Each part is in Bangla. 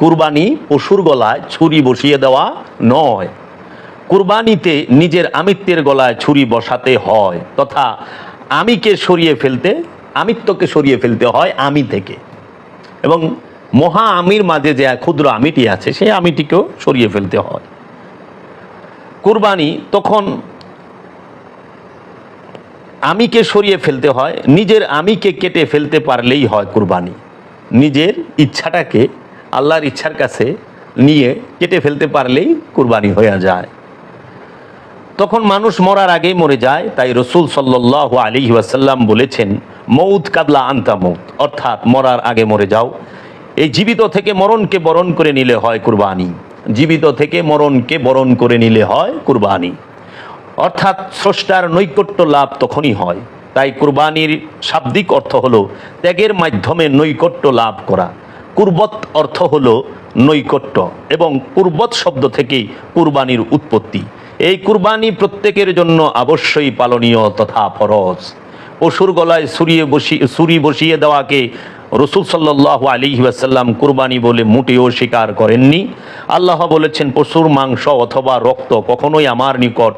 কুরবানি পশুর গলায় ছুরি বসিয়ে দেওয়া নয়। কুরবানিতে নিজের আমিত্বের গলায় ছুরি বসাতে হয় তথা আমিকে সরিয়ে ফেলতে, আমিত্বকে সরিয়ে ফেলতে হয় আমি থেকে। এবং মহা আমির মাঝে যে ক্ষুদ্র আমিটি আছে, সেই আমিটিকেও সরিয়ে ফেলতে হয়। কুরবানি তখন আমিকে সরিয়ে ফেলতে হয়, নিজের আমিকে কেটে ফেলতে পারলেই হয় কুরবানি। নিজের ইচ্ছাটাকে আল্লাহর ইচ্ছার কাছে নিয়ে কেটে ফেলতে পারলেই কুরবানি হয়ে যায়। তখন মানুষ মরার আগেই মরে যায়, তাই রসুল সাল্লাহ আলী ওয়াসাল্লাম বলেছেন মৌত কাবলা আন্তা মৌত অর্থাৎ মরার আগে মরে যাও। এই জীবিত থেকে মরণকে বরণ করে নিলে হয় কুরবানি। জীবিত থেকে মরণকে বরণ করে নিলে হয় কুরবানি। অর্থাৎ স্রষ্টার নৈকট্য লাভ তখনই হয়। তাই কুরবানির শাব্দিক অর্থ হলো ত্যাগের মাধ্যমে নৈকট্য লাভ করা। কুরবত অর্থ হলো নৈকট্য এবং কুরবত শব্দ থেকেই কুরবানির উৎপত্তি। এই কুরবানি প্রত্যেকের জন্য অবশ্যই পালনীয় তথা ফরজ। পশুর গলায় সুরিয়ে বসিয়ে সুরি বসিয়ে দেওয়াকে রসুল সাল্লাহ আলী ওয়াসাল্লাম কুরবানি বলে মোটেও স্বীকার করেননি। আল্লাহ বলেছেন, পশুর মাংস অথবা রক্ত কখনোই আমার নিকট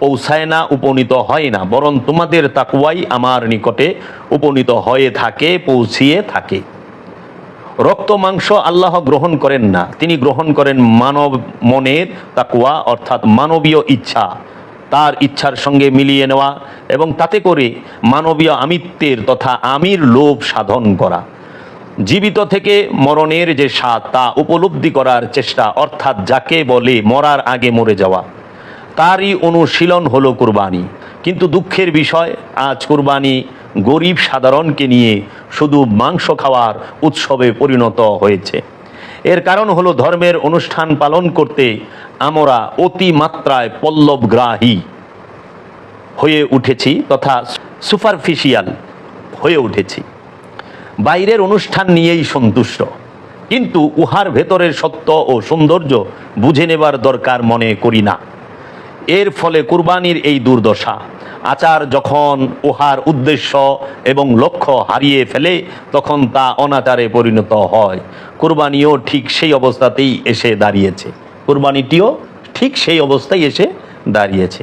পৌঁছায় না, উপনীত হয় না। বরং তোমাদের তাকুয়াই আমার নিকটে উপনীত হয়ে থাকে, পৌঁছিয়ে থাকে। রক্ত, মাংস আল্লাহ গ্রহণ করেন না। তিনি গ্রহণ করেন মানব মনের তাকুয়া অর্থাৎ মানবীয় ইচ্ছা। তার ইচ্ছার সঙ্গে মিলিয়ে নেওয়া এবং তাতে করে মানবীয় আমিত্বের তথা আমির লোভ সাধন করা। জীবিত থেকে মরণের যে স্বাদ, তা উপলব্ধি করার চেষ্টা, অর্থাৎ যাকে বলে মরার আগে মরে যাওয়া। তারই অনুশীলন হলো কুরবানি। কিন্তু দুঃখের বিষয়, আজ কুরবানি গরিব সাধারণকে নিয়ে শুধু মাংস খাওয়ার উৎসবে পরিণত হয়েছে। এর কারণ হলো ধর্মের অনুষ্ঠান পালন করতে আমরা অতি মাত্রায় পল্লবগ্রাহী হয়ে উঠেছি তথা সুপারফিশিয়াল হয়ে উঠেছি। বাইরের অনুষ্ঠান নিয়েই সন্তুষ্ট, কিন্তু উহার ভেতরের সত্য ও সৌন্দর্য বুঝে নেবার দরকার মনে করি না। এর ফলে কুরবানির এই দুর্দশা আচার যখন উহার উদ্দেশ্য এবং লক্ষ্য হারিয়ে ফেলে, তখন তা অনাচারে পরিণত হয়। কুরবানিও ঠিক সেই অবস্থাতেই এসে দাঁড়িয়েছে। কুরবানিটিও ঠিক সেই অবস্থায় এসে দাঁড়িয়েছে।